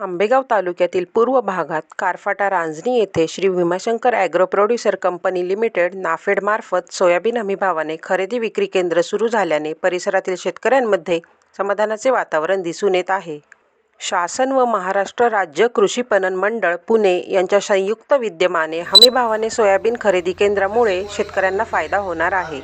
आंबेगाव तालुक्यातील पूर्व भागात कारफाटा रांजणी येथे Shri Bhimashankar agro producer company limited नाफेडमार्फत soybean हमीभावाने खरेदी विक्री केंद्र सुरू झाल्याने परिसरातील शेतकऱ्यांमध्ये समाधानाचे वातावरण दिसून येत आहे. शासन व महाराष्ट्र राज्य कृषी पणन मंडळ पुणे यांच्या संयुक्त विद्यमाने हमीभावाने सोयाबीन खरेदी केंद्रामुळे शेतकऱ्यांना फायदा होणार आहे.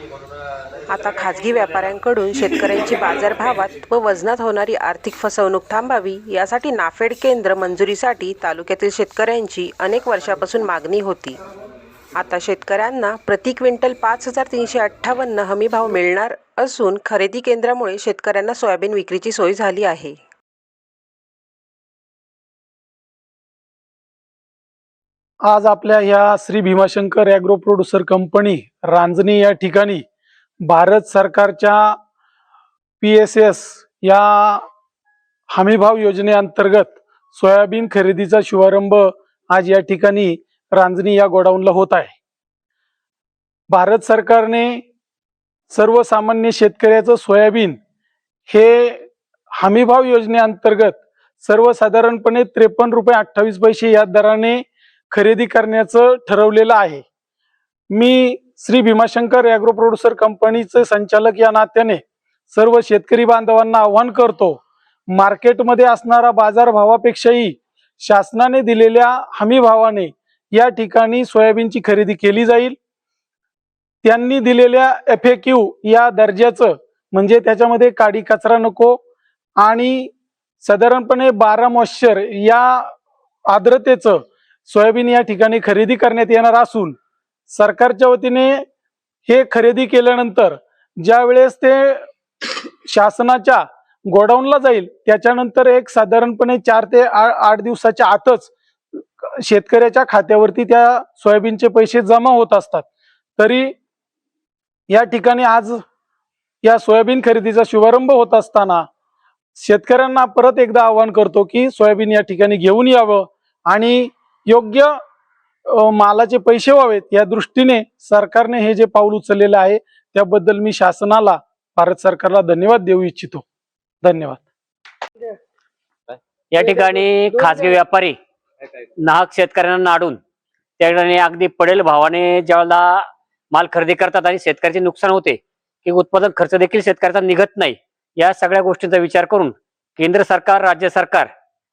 आता खाजगी व्यापाऱ्यांकडून शेतकऱ्यांची बाजारभावात व वजनात होणारी आर्थिक फसवणूक थांबावी यासाठी नाफेड केंद्र मंजुरीसाठी तालुक्यातील शेतकऱ्यांची अनेक वर्षापासून मागणी होती. आता शेतकऱ्यांना प्रति क्विंटल पाच हजार तीनशे अठ्ठावन्न हमीभाव मिळणार असून खरेदी केंद्रामुळे शेतकऱ्यांना सोयाबीन विक्रीची सोय झाली आहे. आज आपल्या या Shri Bhimashankar agro producer company Ranjani या ठिकाणी भारत सरकारच्या पी एस एस या हमीभाव योजनेअंतर्गत सोयाबीन खरेदीचा शुभारंभ आज या ठिकाणी रांजणी या गोडाऊनला होत आहे. भारत सरकारने सर्वसामान्य शेतकऱ्याचं सोयाबीन हे हमीभाव योजनेअंतर्गत सर्वसाधारणपणे त्रेपन्न रुपये अठ्ठावीस पैसे या दराने खरेदी करण्याचं ठरवलेलं आहे. मी श्री भीमाशंकर ॲग्रो प्रोड्युसर कंपनीचे संचालक या नात्याने सर्व शेतकरी बांधवांना आव्हान करतो मार्केटमध्ये असणारा बाजारभावापेक्षाही शासनाने दिलेल्या हमी भावाने या ठिकाणी सोयाबीनची खरेदी केली जाईल. त्यांनी दिलेल्या एफ या दर्जाचं म्हणजे त्याच्यामध्ये काडी कचरा नको आणि साधारणपणे बारा मॉइश्चर या आर्द्रतेचं सोयाबीन या ठिकाणी खरेदी करण्यात येणार असून सरकारच्या वतीने हे खरेदी केल्यानंतर ज्या वेळेस ते शासनाच्या गोडाऊनला जाईल त्याच्यानंतर एक साधारणपणे चार ते आ- आठ दिवसाच्या आतच शेतकऱ्याच्या खात्यावरती त्या सोयाबीनचे पैसे जमा होत असतात. तरी या ठिकाणी आज या सोयाबीन खरेदीचा शुभारंभ होत असताना शेतकऱ्यांना परत एकदा आवाहन करतो की सोयाबीन या ठिकाणी घेऊन यावं आणि योग्य मालाचे पैसे व्हावेत या दृष्टीने सरकारने हे जे पाऊल उचललेलं आहे त्याबद्दल मी शासनाला भारत सरकारला धन्यवाद देऊ इच्छितो. धन्यवाद. या ठिकाणी खासगी व्यापारी नाहक शेतकऱ्यांना नाडून त्या ठिकाणी अगदी पडेल भावाने ज्यावेळेला माल खरेदी करतात आणि शेतकऱ्याचे नुकसान होते की उत्पादन खर्च देखील शेतकऱ्याचा निघत नाही या सगळ्या गोष्टींचा विचार करून केंद्र सरकार राज्य सरकार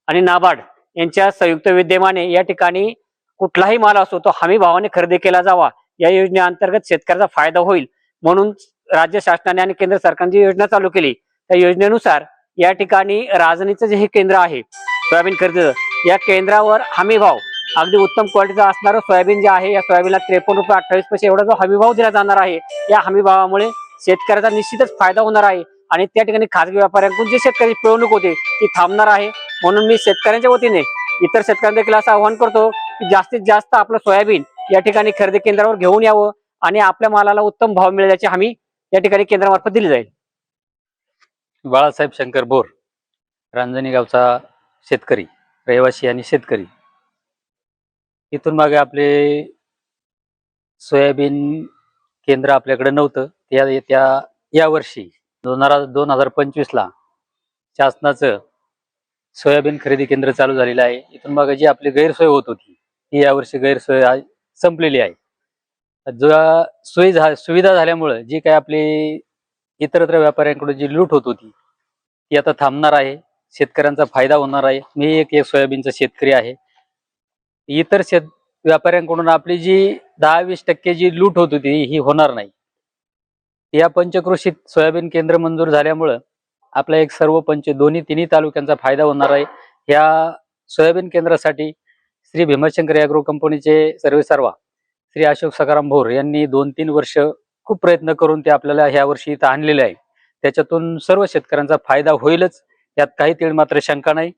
आणि नाबार्ड यांच्या संयुक्त विद्यमाने या ठिकाणी कुठलाही माल असो तो हमी भावाने खरेदी केला जावा. या योजनेअंतर्गत शेतकऱ्याचा फायदा होईल. म्हणून राज्य शासनाने आणि केंद्र सरकारने जी योजना चालू केली त्या योजनेनुसार या ठिकाणी राजनीचं जे हे केंद्र आहे सोयाबीन खरेदीचं या केंद्रावर हमी भाव अगदी उत्तम क्वालिटीचा असणारं सोयाबीन जे आहे या सोयाबीनला त्रेपन्न रुपये अठ्ठावीस पैसे एवढा जो हमी भाव दिला जाणार आहे या हमी भावामुळे शेतकऱ्याचा निश्चितच फायदा होणार आहे. आणि त्या ठिकाणी खाजगी व्यापाऱ्यांकडून जी शेतकऱ्याची पिळवणूक होते ती थांबणार आहे. म्हणून मी शेतकऱ्यांच्या वतीने इतर शेतकऱ्यांना देखील असं आवाहन करतो की जास्तीत जास्त आपलं सोयाबीन या ठिकाणी खरेदी केंद्रावर घेऊन यावं आणि आपल्या मालाला उत्तम भाव मिळेल याची हमी या ठिकाणी केंद्रामार्फत दिली जाईल. बाळासाहेब शंकर बोर रांजणी गावचा शेतकरी रहिवासी आणि शेतकरी. इथून मागे आपले सोयाबीन केंद्र आपल्याकडे नव्हतं. त्या या वर्षी दोन हजार दोन हजार पंचवीसला शासनाचं सोयाबीन खरेदी केंद्र चालू झालेलं आहे. इथून बघा जी आपली गैरसोय होत होती ही यावर्षी गैरसोय संपलेली आहे. जो सोयी झा सुविधा झाल्यामुळं जी काय आपली इतरत्र व्यापाऱ्यांकडून जी लूट होत होती ती आता थांबणार आहे. शेतकऱ्यांचा फायदा होणार आहे. मी एक एक सोयाबीनचा शेतकरी आहे. इतर शेत व्यापाऱ्यांकडून आपली जी दहा वीस टक्के जी लूट होत होती ही होणार नाही. या पंचकृषीत सोयाबीन केंद्र मंजूर झाल्यामुळं आपला एक सर्व पंच दोन्ही तिन्ही तालुक्यांचा फायदा होणार आहे. ह्या सोयाबीन केंद्रासाठी श्री भीमाशंकर ॲग्रो कंपनीचे सर्वेसर्वा श्री अशोक सकाराम भोर यांनी दोन तीन वर्ष खूप प्रयत्न करून ते आपल्याला ह्या वर्षी इथं आणलेले आहे. त्याच्यातून सर्व शेतकऱ्यांचा फायदा होईलच यात काही तीळ मात्र शंका नाही.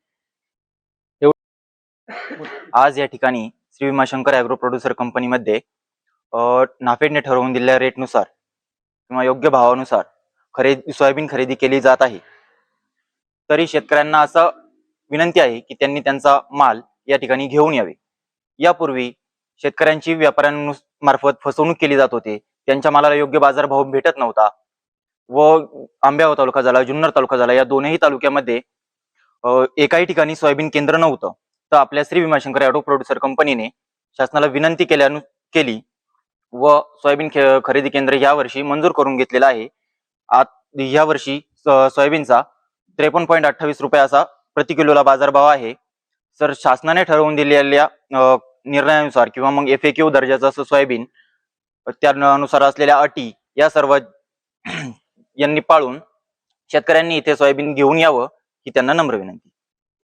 आज या ठिकाणी श्री भीमाशंकर ॲग्रो प्रोड्युसर कंपनीमध्ये नाफेडने ठरवून दिलेल्या रेटनुसार किंवा योग्य भावानुसार खरेदी सोयाबीन खरेदी केली जात आहे. तरी शेतकऱ्यांना असं विनंती आहे की त्यांनी त्यांचा माल या ठिकाणी घेऊन यावे. यापूर्वी शेतकऱ्यांची व्यापाऱ्यांमार्फत फसवणूक केली जात होते. त्यांच्या मालाला योग्य बाजारभाव भेटत नव्हता. व आंब्याव तालुका झाला जुन्नर तालुका झाला या दोनही तालुक्यामध्ये एकाही ठिकाणी सोयाबीन केंद्र नव्हतं. तर आपल्या श्री भीमाशंकर ऑटो प्रोड्युसर कंपनीने शासनाला विनंती केल्यानु केली व सोयाबीन खरेदी केंद्र यावर्षी मंजूर करून घेतलेलं आहे. आत या वर्षी सोयाबीनचा त्रेपन्न पॉईंट अठ्ठावीस रुपये असा प्रति किलोला बाजारभाव आहे. सर शासनाने ठरवून दिलेल्या निर्णयानुसार किंवा मग एफ ए क्यू दर्जाचा असं सोयाबीन त्यानुसार असलेल्या अटी या सर्व यांनी पाळून शेतकऱ्यांनी इथे सोयाबीन घेऊन यावं ही त्यांना नम्र विनंती.